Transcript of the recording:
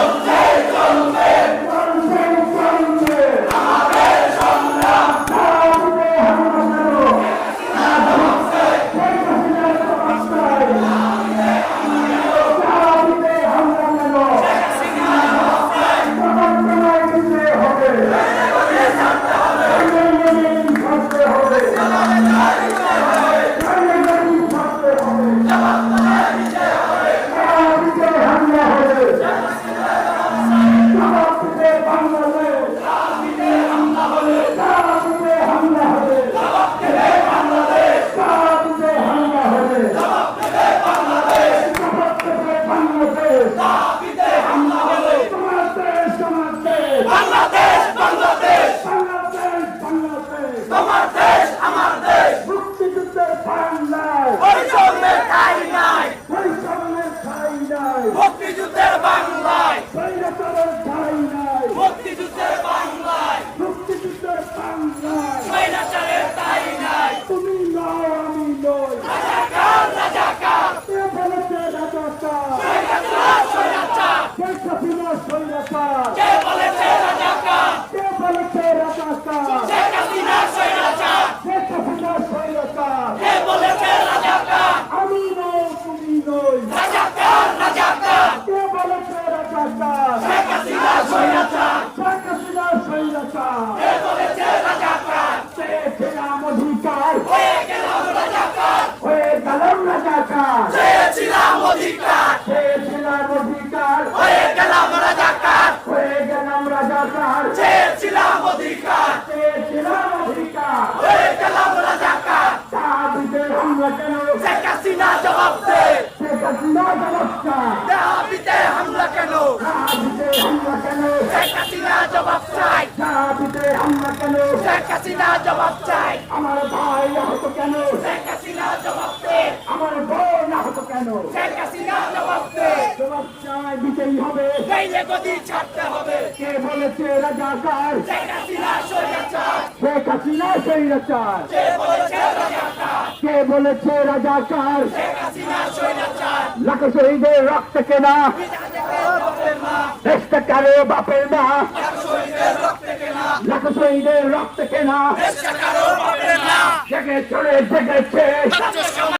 Allah'ım অধিকার। অধিকার চেয়েছিলাম অধিকার। হয়ে গেলাম রাজাকার। হয়ে গেলাম রাজাকার। চেয়েছিলাম অধিকার। চেয়েছিলাম অধিকার। হয়ে গেলাম রাজাকার। দাবিতে হামলা কেন? শেখ হাসিনা জবাব দে। শেখ হাসিনা জবাবটা দাবিতে হামলা কেন? দাবিতে হামলা কেন? শেখ হাসিনা জবাব চাই। দাবিতে হামলা কেন? শেখ হাসিনা জবাব চাই। আমার ভাই আহত কেন? শেখ হাসিনা জবাব দে। আমার বোন আহত কেন শেখ হাসিনা জবাব দে চাই দিতেই হবে। ছাড়তে কে বলেছে রাজাকার? শেখ হাসিনা স্বৈরাচার। শেখ হাসিনা স্বৈরাচার। কে বলেছে রাজাকার। কে বলেছে রাজাকার? শেখ হাসিনা স্বৈরাচার। লাখো শহীদের রক্ত কেনা। দেশটা কারও বাপের না লাখো শহীদের রক্ত কেনা। জেগে চলে জেগেছে।